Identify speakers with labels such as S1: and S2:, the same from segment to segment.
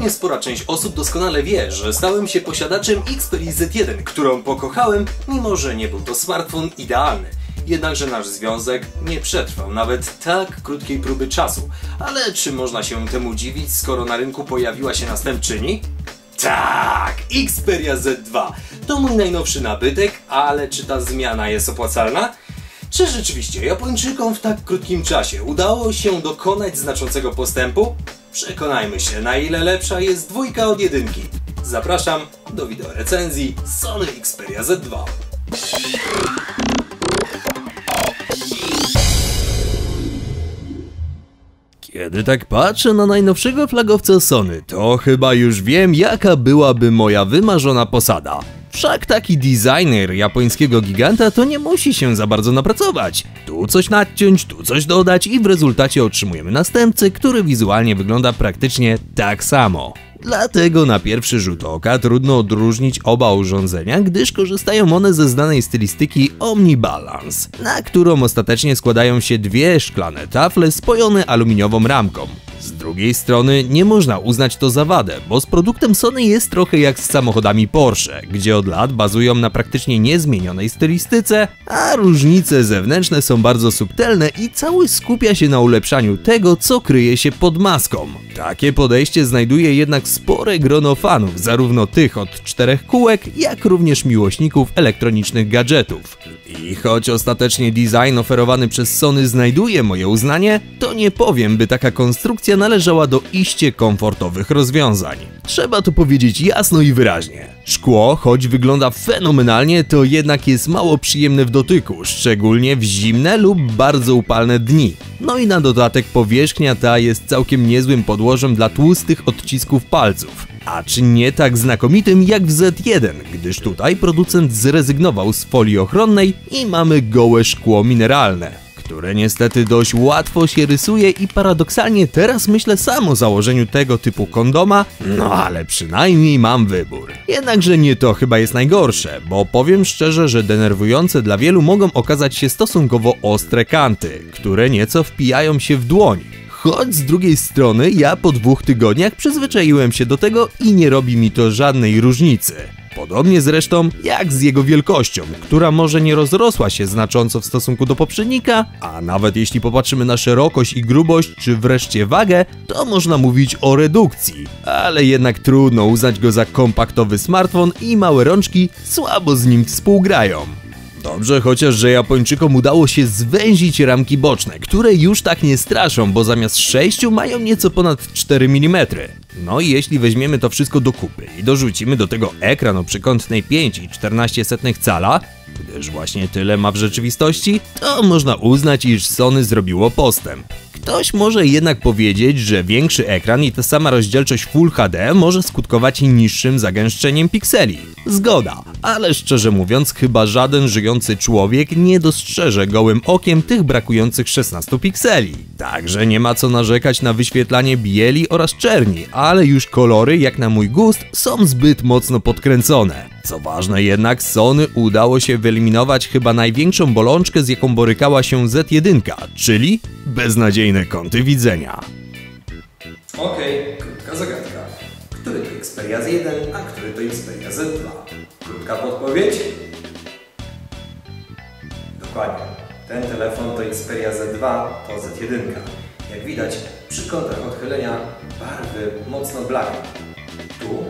S1: mnie spora część osób doskonale wie, że stałem się posiadaczem Xperia Z1, którą pokochałem, mimo że nie był to smartfon idealny. Jednakże nasz związek nie przetrwał nawet tak krótkiej próby czasu. Ale czy można się temu dziwić, skoro na rynku pojawiła się następczyni? Tak, Xperia Z2 to mój najnowszy nabytek, ale czy ta zmiana jest opłacalna? Czy rzeczywiście Japończykom w tak krótkim czasie udało się dokonać znaczącego postępu? Przekonajmy się, na ile lepsza jest dwójka od jedynki. Zapraszam do wideo recenzji Sony Xperia Z2. Kiedy tak patrzę na najnowszego flagowca Sony, to chyba już wiem, jaka byłaby moja wymarzona posada. Wszak taki designer japońskiego giganta to nie musi się za bardzo napracować. Tu coś nadciąć, tu coś dodać i w rezultacie otrzymujemy następcę, który wizualnie wygląda praktycznie tak samo. Dlatego na pierwszy rzut oka trudno odróżnić oba urządzenia, gdyż korzystają one ze znanej stylistyki Omnibalance, na którą ostatecznie składają się dwie szklane tafle spojone aluminiową ramką. Z drugiej strony nie można uznać to za wadę, bo z produktem Sony jest trochę jak z samochodami Porsche, gdzie od lat bazują na praktycznie niezmienionej stylistyce, a różnice zewnętrzne są bardzo subtelne i cały skupia się na ulepszaniu tego, co kryje się pod maską. Takie podejście znajduje jednak spore grono fanów, zarówno tych od czterech kółek, jak również miłośników elektronicznych gadżetów. I choć ostatecznie design oferowany przez Sony znajduje moje uznanie, to nie powiem, by taka konstrukcja należała do iście komfortowych rozwiązań. Trzeba to powiedzieć jasno i wyraźnie. Szkło, choć wygląda fenomenalnie, to jednak jest mało przyjemne w dotyku, szczególnie w zimne lub bardzo upalne dni. No i na dodatek powierzchnia ta jest całkiem niezłym podłożem dla tłustych odcisków palców. A czy nie tak znakomitym jak w Z1, gdyż tutaj producent zrezygnował z folii ochronnej i mamy gołe szkło mineralne które niestety dość łatwo się rysuje i paradoksalnie teraz myślę sam o założeniu tego typu kondoma, no ale przynajmniej mam wybór. Jednakże nie to chyba jest najgorsze, bo powiem szczerze, że denerwujące dla wielu mogą okazać się stosunkowo ostre kanty, które nieco wpijają się w dłoń. Choć z drugiej strony ja po dwóch tygodniach przyzwyczaiłem się do tego i nie robi mi to żadnej różnicy. Podobnie zresztą jak z jego wielkością, która może nie rozrosła się znacząco w stosunku do poprzednika, a nawet jeśli popatrzymy na szerokość i grubość, czy wreszcie wagę, to można mówić o redukcji. Ale jednak trudno uznać go za kompaktowy smartfon i małe rączki słabo z nim współgrają. Dobrze chociaż, że Japończykom udało się zwęzić ramki boczne, które już tak nie straszą, bo zamiast 6 mają nieco ponad 4 mm. No i jeśli weźmiemy to wszystko do kupy i dorzucimy do tego ekran o przekątnej 5,14 cala, gdyż właśnie tyle ma w rzeczywistości, to można uznać, iż Sony zrobiło postęp. Ktoś może jednak powiedzieć, że większy ekran i ta sama rozdzielczość Full HD może skutkować niższym zagęszczeniem pikseli. Zgoda, ale szczerze mówiąc, chyba żaden żyjący człowiek nie dostrzeże gołym okiem tych brakujących 16 pikseli. Także nie ma co narzekać na wyświetlanie bieli oraz czerni, ale już kolory, jak na mój gust, są zbyt mocno podkręcone. Co ważne jednak, Sony udało się wyeliminować chyba największą bolączkę, z jaką borykała się Z1, czyli beznadziejne kąty widzenia. Okej, okay, krótka zagadka. Który to Xperia Z1, a który to Xperia Z2? Krótka podpowiedź? Dokładnie. Ten telefon to Xperia Z2, to Z1. Jak widać, przy kątach odchylenia barwy mocno blakną. Tu.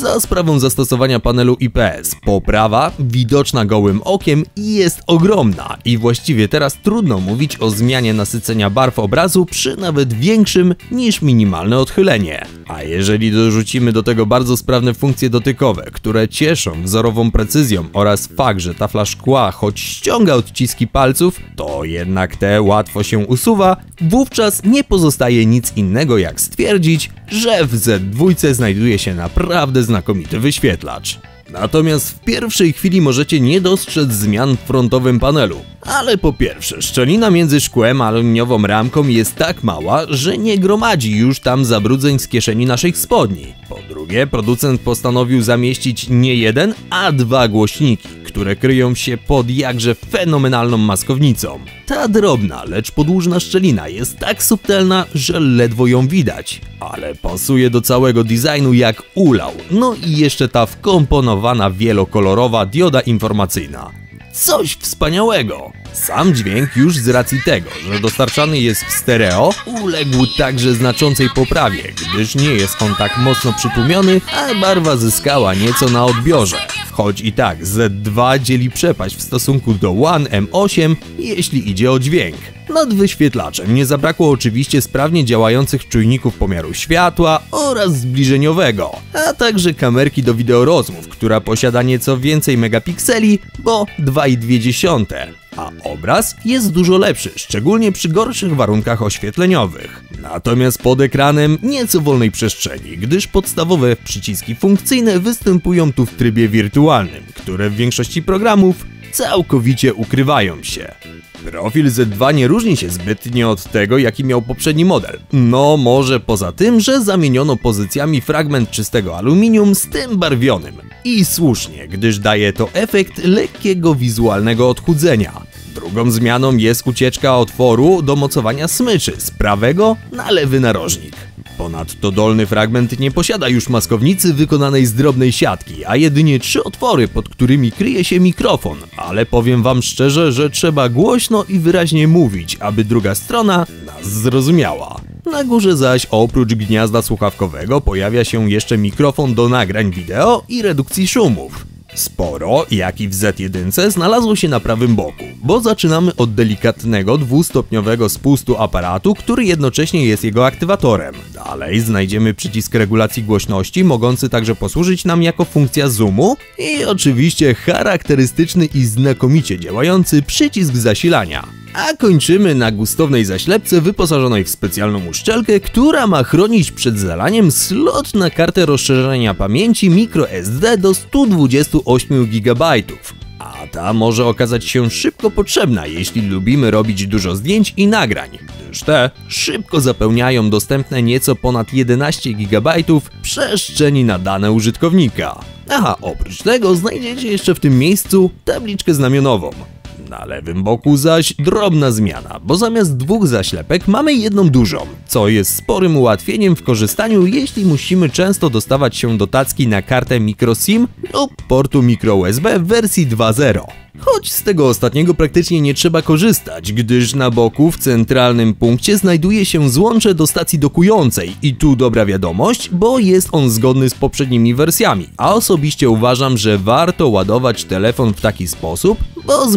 S1: Za sprawą zastosowania panelu IPS, poprawa widoczna gołym okiem jest ogromna i właściwie teraz trudno mówić o zmianie nasycenia barw obrazu przy nawet większym niż minimalne odchylenie. A jeżeli dorzucimy do tego bardzo sprawne funkcje dotykowe, które cieszą wzorową precyzją oraz fakt, że tafla szkła choć ściąga odciski palców, to jednak te łatwo się usuwa, wówczas nie pozostaje nic innego jak stwierdzić, że w Z2 znajduje się naprawdę znakomity wyświetlacz. Natomiast w pierwszej chwili możecie nie dostrzec zmian w frontowym panelu. Ale po pierwsze, szczelina między szkłem a aluminiową ramką jest tak mała, że nie gromadzi już tam zabrudzeń z kieszeni naszych spodni. Po drugie, producent postanowił zamieścić nie jeden, a dwa głośniki, które kryją się pod jakże fenomenalną maskownicą. Ta drobna, lecz podłużna szczelina jest tak subtelna, że ledwo ją widać, ale pasuje do całego designu jak ulał. No i jeszcze ta wkomponowana wielokolorowa dioda informacyjna. Coś wspaniałego! Sam dźwięk już z racji tego, że dostarczany jest w stereo, uległ także znaczącej poprawie, gdyż nie jest on tak mocno przytłumiony, a barwa zyskała nieco na odbiorze. Choć i tak Z2 dzieli przepaść w stosunku do One M8, jeśli idzie o dźwięk. Nad wyświetlaczem nie zabrakło oczywiście sprawnie działających czujników pomiaru światła oraz zbliżeniowego, a także kamerki do wideorozmów, która posiada nieco więcej megapikseli, bo 2,2 a obraz jest dużo lepszy, szczególnie przy gorszych warunkach oświetleniowych. Natomiast pod ekranem nieco wolnej przestrzeni, gdyż podstawowe przyciski funkcyjne występują tu w trybie wirtualnym, które w większości programów całkowicie ukrywają się. Profil Z2 nie różni się zbytnio od tego, jaki miał poprzedni model. No, może poza tym, że zamieniono pozycjami fragment czystego aluminium z tym barwionym. I słusznie, gdyż daje to efekt lekkiego wizualnego odchudzenia. Drugą zmianą jest ucieczka otworu do mocowania smyczy z prawego na lewy narożnik. Ponadto dolny fragment nie posiada już maskownicy wykonanej z drobnej siatki, a jedynie trzy otwory, pod którymi kryje się mikrofon, ale powiem wam szczerze, że trzeba głośno i wyraźnie mówić, aby druga strona nas zrozumiała. Na górze zaś oprócz gniazda słuchawkowego pojawia się jeszcze mikrofon do nagrań wideo i redukcji szumów. Sporo, jak i w Z1, znalazło się na prawym boku, bo zaczynamy od delikatnego dwustopniowego spustu aparatu, który jednocześnie jest jego aktywatorem. Dalej znajdziemy przycisk regulacji głośności, mogący także posłużyć nam jako funkcja zoomu i oczywiście charakterystyczny i znakomicie działający przycisk zasilania. A kończymy na gustownej zaślepce wyposażonej w specjalną uszczelkę, która ma chronić przed zalaniem slot na kartę rozszerzenia pamięci microSD do 128 GB. A ta może okazać się szybko potrzebna, jeśli lubimy robić dużo zdjęć i nagrań, gdyż te szybko zapełniają dostępne nieco ponad 11 GB przestrzeni na dane użytkownika. Aha, oprócz tego znajdziecie jeszcze w tym miejscu tabliczkę znamionową. Na lewym boku zaś drobna zmiana, bo zamiast dwóch zaślepek mamy jedną dużą, co jest sporym ułatwieniem w korzystaniu, jeśli musimy często dostawać się do tacki na kartę microSIM lub portu microUSB w wersji 2.0. Choć z tego ostatniego praktycznie nie trzeba korzystać, gdyż na boku w centralnym punkcie znajduje się złącze do stacji dokującej i tu dobra wiadomość, bo jest on zgodny z poprzednimi wersjami, a osobiście uważam, że warto ładować telefon w taki sposób, bo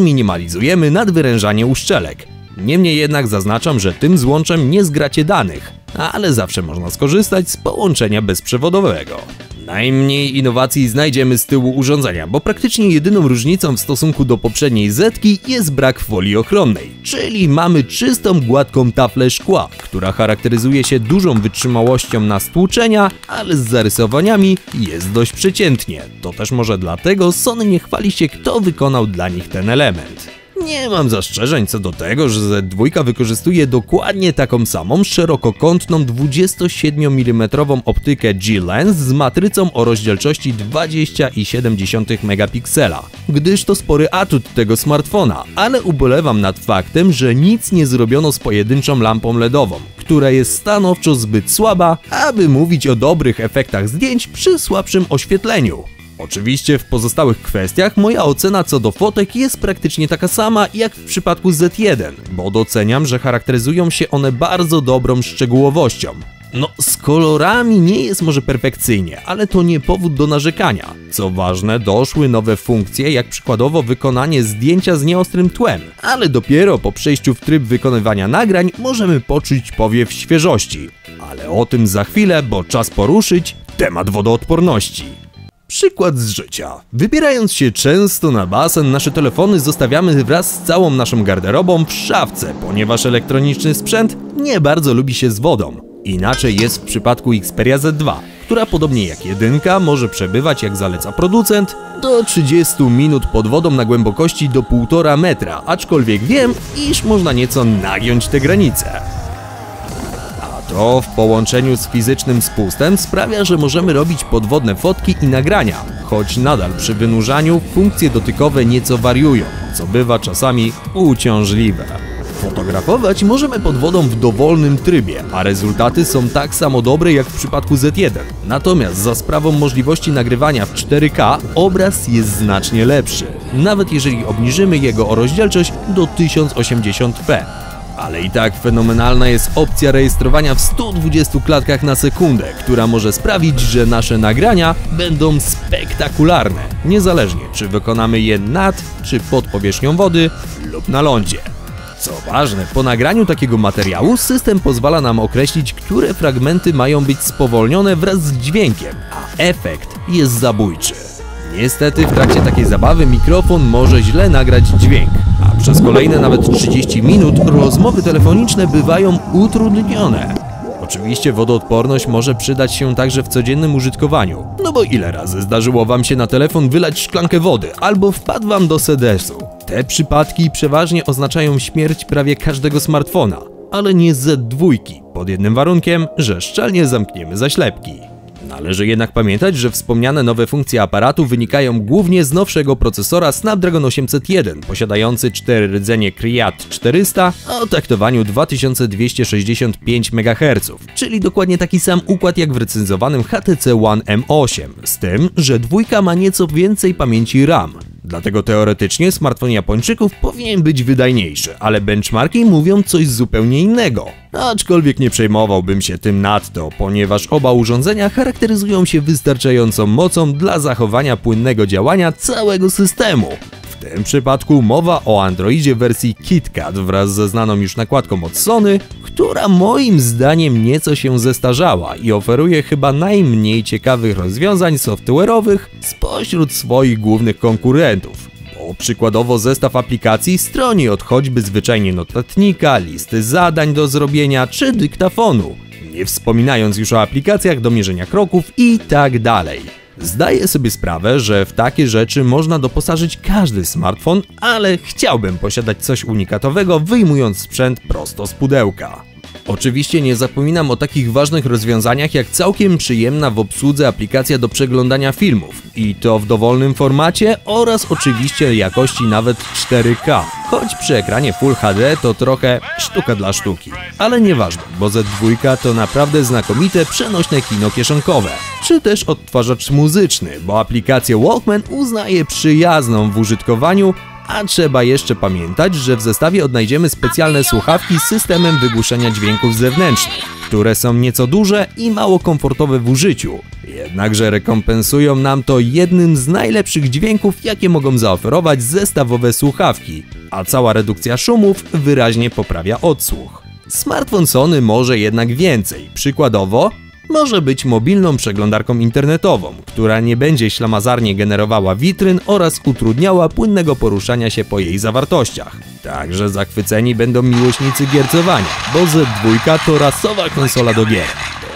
S1: zminimalizujemy nadwyrężanie uszczelek. Niemniej jednak zaznaczam, że tym złączem nie zgracie danych, ale zawsze można skorzystać z połączenia bezprzewodowego. Najmniej innowacji znajdziemy z tyłu urządzenia, bo praktycznie jedyną różnicą w stosunku do poprzedniej Zetki jest brak folii ochronnej, czyli mamy czystą, gładką taflę szkła, która charakteryzuje się dużą wytrzymałością na stłuczenia, ale z zarysowaniami jest dość przeciętnie. To też może dlatego Sony nie chwali się kto wykonał dla nich ten element. Nie mam zastrzeżeń co do tego, że Z2 wykorzystuje dokładnie taką samą szerokokątną 27 mm optykę G-Lens z matrycą o rozdzielczości 20,7 megapiksela, gdyż to spory atut tego smartfona, ale ubolewam nad faktem, że nic nie zrobiono z pojedynczą lampą LEDową, która jest stanowczo zbyt słaba, aby mówić o dobrych efektach zdjęć przy słabszym oświetleniu. Oczywiście w pozostałych kwestiach moja ocena co do fotek jest praktycznie taka sama jak w przypadku Z1, bo doceniam, że charakteryzują się one bardzo dobrą szczegółowością. No, z kolorami nie jest może perfekcyjnie, ale to nie powód do narzekania. Co ważne, doszły nowe funkcje, jak przykładowo wykonanie zdjęcia z nieostrym tłem, ale dopiero po przejściu w tryb wykonywania nagrań możemy poczuć powiew świeżości. Ale o tym za chwilę, bo czas poruszyć temat wodoodporności. Przykład z życia. Wybierając się często na basen, nasze telefony zostawiamy wraz z całą naszą garderobą w szafce, ponieważ elektroniczny sprzęt nie bardzo lubi się z wodą. Inaczej jest w przypadku Xperia Z2, która podobnie jak jedynka może przebywać, jak zaleca producent, do 30 minut pod wodą na głębokości do 1,5 metra, aczkolwiek wiem, iż można nieco nagiąć te granice. To w połączeniu z fizycznym spustem sprawia, że możemy robić podwodne fotki i nagrania, choć nadal przy wynurzaniu funkcje dotykowe nieco wariują, co bywa czasami uciążliwe. Fotografować możemy pod wodą w dowolnym trybie, a rezultaty są tak samo dobre jak w przypadku Z1. Natomiast za sprawą możliwości nagrywania w 4K obraz jest znacznie lepszy, nawet jeżeli obniżymy jego rozdzielczość do 1080p. Ale i tak fenomenalna jest opcja rejestrowania w 120 klatkach na sekundę, która może sprawić, że nasze nagrania będą spektakularne, niezależnie czy wykonamy je nad czy pod powierzchnią wody lub na lądzie. Co ważne, po nagraniu takiego materiału system pozwala nam określić, które fragmenty mają być spowolnione wraz z dźwiękiem, a efekt jest zabójczy. Niestety w trakcie takiej zabawy mikrofon może źle nagrać dźwięk, a przez kolejne nawet 30 minut rozmowy telefoniczne bywają utrudnione. Oczywiście wodoodporność może przydać się także w codziennym użytkowaniu. No bo ile razy zdarzyło wam się na telefon wylać szklankę wody albo wpadł wam do sedesu? Te przypadki przeważnie oznaczają śmierć prawie każdego smartfona, ale nie Z2, pod jednym warunkiem, że szczelnie zamkniemy zaślepki. Należy jednak pamiętać, że wspomniane nowe funkcje aparatu wynikają głównie z nowszego procesora Snapdragon 801, posiadający 4 rdzenie Kriat 400 o taktowaniu 2265 MHz, czyli dokładnie taki sam układ jak w recenzowanym HTC One M8, z tym, że dwójka ma nieco więcej pamięci RAM. Dlatego teoretycznie smartfon Japończyków powinien być wydajniejszy, ale benchmarki mówią coś zupełnie innego. Aczkolwiek nie przejmowałbym się tym nadto, ponieważ oba urządzenia charakteryzują się wystarczającą mocą dla zachowania płynnego działania całego systemu. W tym przypadku mowa o Androidzie wersji KitKat wraz ze znaną już nakładką od Sony, która moim zdaniem nieco się zestarzała i oferuje chyba najmniej ciekawych rozwiązań software'owych spośród swoich głównych konkurentów. Bo przykładowo zestaw aplikacji stroni od choćby zwyczajnie notatnika, listy zadań do zrobienia czy dyktafonu, nie wspominając już o aplikacjach do mierzenia kroków i tak dalej. Zdaję sobie sprawę, że w takie rzeczy można doposażyć każdy smartfon, ale chciałbym posiadać coś unikatowego, wyjmując sprzęt prosto z pudełka. Oczywiście nie zapominam o takich ważnych rozwiązaniach jak całkiem przyjemna w obsłudze aplikacja do przeglądania filmów. I to w dowolnym formacie oraz oczywiście jakości nawet 4K, choć przy ekranie Full HD to trochę sztuka dla sztuki. Ale nieważne, bo Z2 to naprawdę znakomite przenośne kino kieszonkowe, czy też odtwarzacz muzyczny, bo aplikację Walkman uznaje przyjazną w użytkowaniu a trzeba jeszcze pamiętać, że w zestawie odnajdziemy specjalne słuchawki z systemem wygłuszenia dźwięków zewnętrznych, które są nieco duże i mało komfortowe w użyciu. Jednakże rekompensują nam to jednym z najlepszych dźwięków, jakie mogą zaoferować zestawowe słuchawki, a cała redukcja szumów wyraźnie poprawia odsłuch. Smartfon Sony może jednak więcej. Przykładowo, może być mobilną przeglądarką internetową, która nie będzie ślamazarnie generowała witryn oraz utrudniała płynnego poruszania się po jej zawartościach. Także zachwyceni będą miłośnicy giercowania, bo Z2 to rasowa konsola do gier.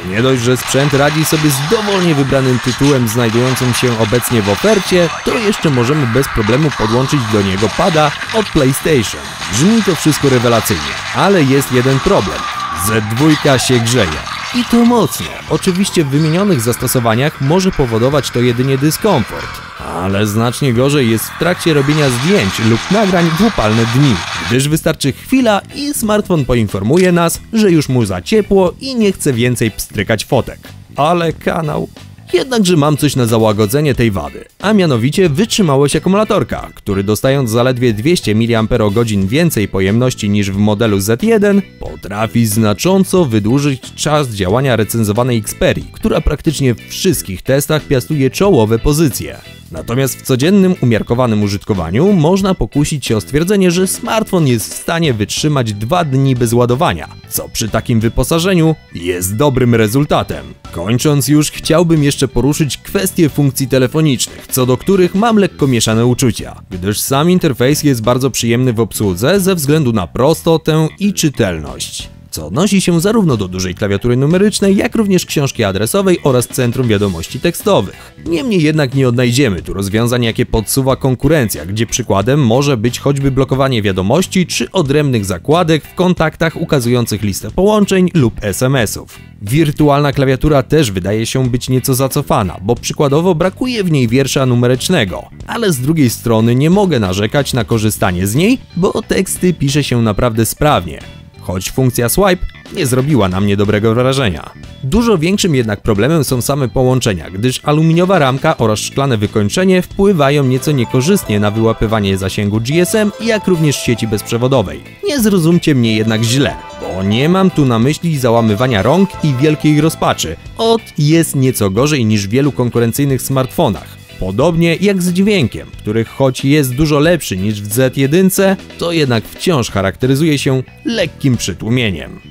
S1: Nie dość, że sprzęt radzi sobie z dowolnie wybranym tytułem znajdującym się obecnie w ofercie, to jeszcze możemy bez problemu podłączyć do niego pada od PlayStation. Brzmi to wszystko rewelacyjnie, ale jest jeden problem. Z2 się grzeje. I to mocno. Oczywiście w wymienionych zastosowaniach może powodować to jedynie dyskomfort, ale znacznie gorzej jest w trakcie robienia zdjęć lub nagrań w upalne dni, gdyż wystarczy chwila i smartfon poinformuje nas, że już mu za ciepło i nie chce więcej pstrykać fotek. Ale kanał Jednakże mam coś na załagodzenie tej wady, a mianowicie wytrzymałość akumulatorka, który dostając zaledwie 200 mAh więcej pojemności niż w modelu Z1, potrafi znacząco wydłużyć czas działania recenzowanej Xperii, która praktycznie w wszystkich testach piastuje czołowe pozycje. Natomiast w codziennym, umiarkowanym użytkowaniu można pokusić się o stwierdzenie, że smartfon jest w stanie wytrzymać dwa dni bez ładowania, co przy takim wyposażeniu jest dobrym rezultatem. Kończąc już, chciałbym jeszcze poruszyć kwestie funkcji telefonicznych, co do których mam lekko mieszane uczucia, gdyż sam interfejs jest bardzo przyjemny w obsłudze ze względu na prostotę i czytelność. Co odnosi się zarówno do dużej klawiatury numerycznej, jak również książki adresowej oraz centrum wiadomości tekstowych. Niemniej jednak nie odnajdziemy tu rozwiązań, jakie podsuwa konkurencja, gdzie przykładem może być choćby blokowanie wiadomości czy odrębnych zakładek w kontaktach ukazujących listę połączeń lub SMS-ów. Wirtualna klawiatura też wydaje się być nieco zacofana, bo przykładowo brakuje w niej wiersza numerycznego, ale z drugiej strony nie mogę narzekać na korzystanie z niej, bo teksty pisze się naprawdę sprawnie choć funkcja swipe nie zrobiła na mnie dobrego wrażenia. Dużo większym jednak problemem są same połączenia, gdyż aluminiowa ramka oraz szklane wykończenie wpływają nieco niekorzystnie na wyłapywanie zasięgu GSM, jak również sieci bezprzewodowej. Nie zrozumcie mnie jednak źle, bo nie mam tu na myśli załamywania rąk i wielkiej rozpaczy. Ot jest nieco gorzej niż w wielu konkurencyjnych smartfonach. Podobnie jak z dźwiękiem, który choć jest dużo lepszy niż w Z1, to jednak wciąż charakteryzuje się lekkim przytłumieniem.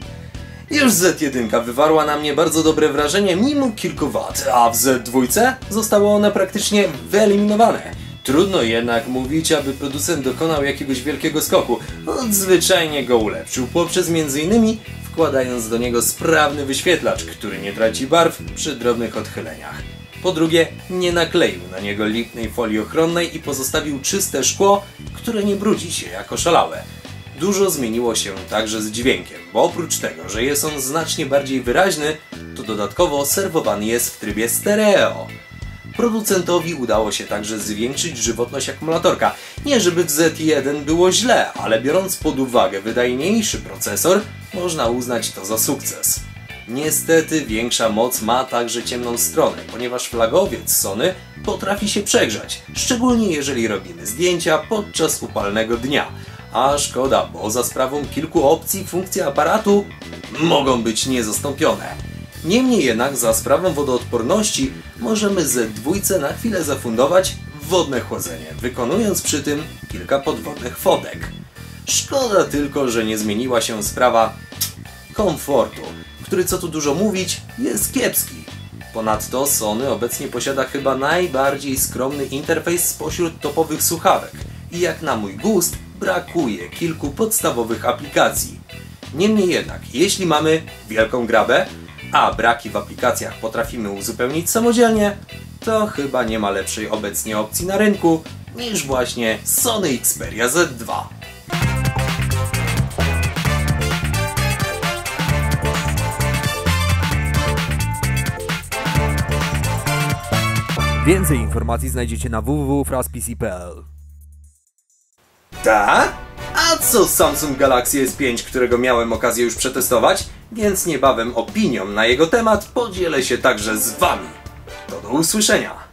S2: Już Z1 wywarła na mnie bardzo dobre wrażenie mimo kilku wad, a w Z2 zostało one praktycznie wyeliminowane. Trudno jednak mówić, aby producent dokonał jakiegoś wielkiego skoku. On zwyczajnie go ulepszył poprzez m.in. wkładając do niego sprawny wyświetlacz, który nie traci barw przy drobnych odchyleniach. Po drugie, nie nakleił na niego lipnej folii ochronnej i pozostawił czyste szkło, które nie brudzi się jako szalałe. Dużo zmieniło się także z dźwiękiem, bo oprócz tego, że jest on znacznie bardziej wyraźny, to dodatkowo serwowany jest w trybie stereo. Producentowi udało się także zwiększyć żywotność akumulatorka. Nie żeby w Z1 było źle, ale biorąc pod uwagę wydajniejszy procesor, można uznać to za sukces. Niestety większa moc ma także ciemną stronę, ponieważ flagowiec Sony potrafi się przegrzać, szczególnie jeżeli robimy zdjęcia podczas upalnego dnia. A szkoda, bo za sprawą kilku opcji funkcje aparatu mogą być niezastąpione. Niemniej jednak za sprawą wodoodporności możemy ze dwójce na chwilę zafundować wodne chłodzenie, wykonując przy tym kilka podwodnych fotek. Szkoda tylko, że nie zmieniła się sprawa komfortu który co tu dużo mówić, jest kiepski. Ponadto Sony obecnie posiada chyba najbardziej skromny interfejs spośród topowych słuchawek i jak na mój gust brakuje kilku podstawowych aplikacji. Niemniej jednak, jeśli mamy wielką grabę, a braki w aplikacjach potrafimy uzupełnić samodzielnie, to chyba nie ma lepszej obecnie opcji na rynku niż właśnie Sony Xperia Z2.
S1: Więcej informacji znajdziecie na www.fraspc.pl
S2: Ta? A co Samsung Galaxy S5, którego miałem okazję już przetestować? Więc niebawem opinią na jego temat podzielę się także z Wami. To do usłyszenia.